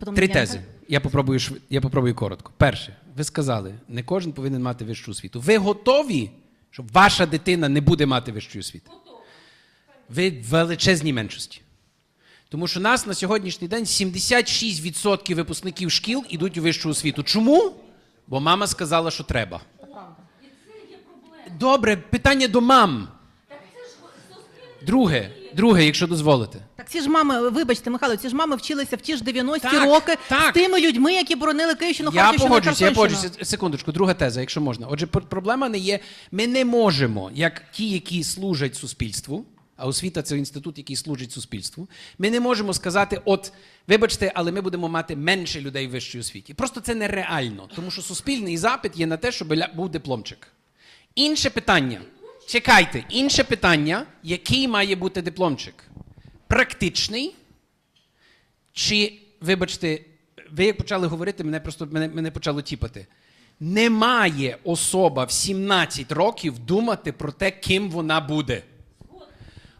Потім Три тези. Я попробую, швид- я попробую коротко. Перше, ви сказали, не кожен повинен мати вищу освіту. Ви готові, щоб ваша дитина не буде мати вищу освіту? Ви в величезній меншості. Тому що нас на сьогоднішній день 76% випускників шкіл ідуть у вищу освіту. Чому? Бо мама сказала, що треба. Добре, питання до мам. Друге, друге, якщо дозволите. Так ці ж мами, вибачте, Михайло, ці ж мами вчилися в ті ж 90-ті Так, роки так. з тими людьми, які боронили Київщину, Я Харківщину, погоджуюся, я Херсонщину. погоджуюся. Секундочку, друга теза, якщо можна. Отже, пр- проблема не є. Ми не можемо, як ті, які служать суспільству, а освіта це інститут, який служить суспільству. Ми не можемо сказати, от, вибачте, але ми будемо мати менше людей в вищій освіті. Просто це нереально, тому що суспільний запит є на те, щоб ля- був дипломчик. Інше питання. Чекайте, інше питання, який має бути дипломчик? Практичний чи, вибачте, ви як почали говорити, мене просто мене, мене почало тіпати. Не має особа в 17 років думати про те, ким вона буде.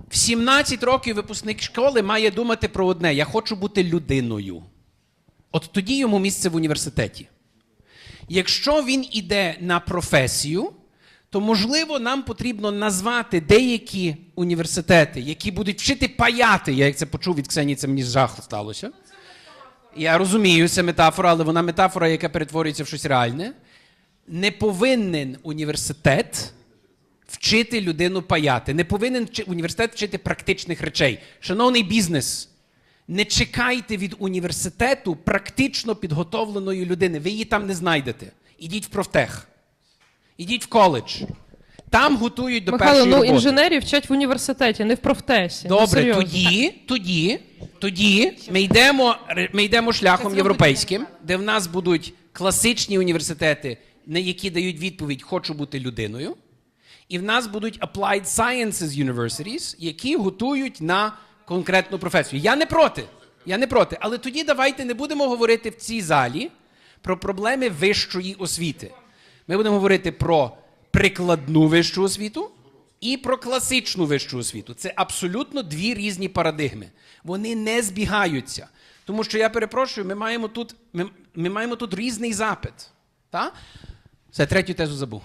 В 17 років випускник школи має думати про одне: я хочу бути людиною. От тоді йому місце в університеті. Якщо він іде на професію, то можливо нам потрібно назвати деякі університети, які будуть вчити паяти. Я як це почув від Ксенії, це мені жах сталося. Я розумію, це метафора, але вона метафора, яка перетворюється в щось реальне. Не повинен університет вчити людину паяти. Не повинен університет вчити практичних речей. Шановний бізнес, не чекайте від університету практично підготовленої людини. Ви її там не знайдете. Ідіть в профтех. Ідіть в коледж. Там готують до Михайло, першої ну роботи. інженерів вчать в університеті, не в профтесі. Ну, Добре, серйозно. тоді, тоді, тоді ми йдемо, ми йдемо шляхом європейським, де в нас будуть класичні університети, на які дають відповідь Хочу бути людиною. І в нас будуть Applied Sciences Universities, які готують на конкретну професію. Я не проти. Я не проти. Але тоді давайте не будемо говорити в цій залі про проблеми вищої освіти. Ми будемо говорити про прикладну вищу освіту і про класичну вищу освіту. Це абсолютно дві різні парадигми. Вони не збігаються. Тому що я перепрошую, ми маємо тут, ми, ми маємо тут різний запит. Та? Все, третю тезу забув.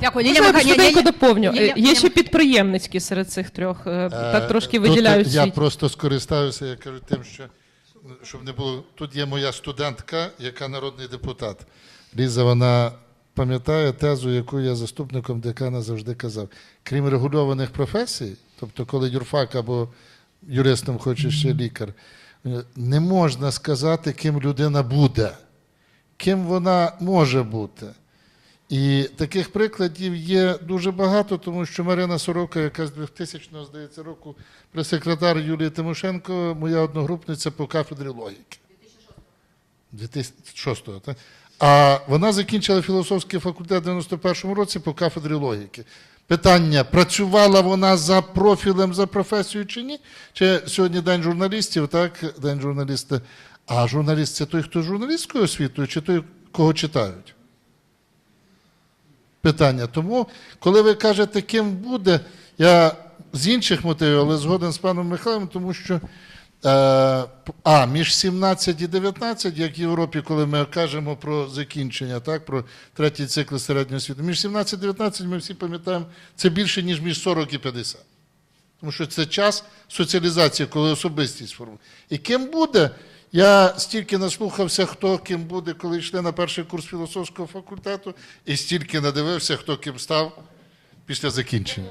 Дякую. Можна я Миха- швиденько ні, ні, доповню. ні, Е, Є ще підприємницькі серед цих трьох, е, так трошки виділяють Тобто я просто скористаюся, я кажу тим, що щоб не було. Тут є моя студентка, яка народний депутат. Ліза, вона пам'ятає тезу, яку я заступником декана завжди казав. Крім регульованих професій, тобто, коли юрфак або юристом хоче ще лікар, е, не можна сказати, ким людина буде, ким вона може бути. І таких прикладів є дуже багато, тому що Марина Сорока, яка з 2000 здається року прес-секретар Юлії Тимошенко, моя одногрупниця по кафедрі логіки. 2006-го, так? А вона закінчила філософський факультет в 91-му році по кафедрі логіки. Питання: працювала вона за профілем, за професією чи ні? Чи сьогодні день журналістів, так? День журналіста. А журналіст це той, хто з журналістською освітою, чи той, кого читають? питання. Тому, коли ви кажете, ким буде, я з інших мотивів, але згоден з паном Михайлом, тому що а, між 17 і 19, як в Європі, коли ми кажемо про закінчення, так, про третій цикл середньої освіти, між 17 і 19 ми всі пам'ятаємо, це більше, ніж між 40 і 50. Тому що це час соціалізації, коли особистість формує. І ким буде? Я стільки наслухався, хто ким буде, коли йшли на перший курс філософського факультету, і стільки надивився, хто ким став після закінчення.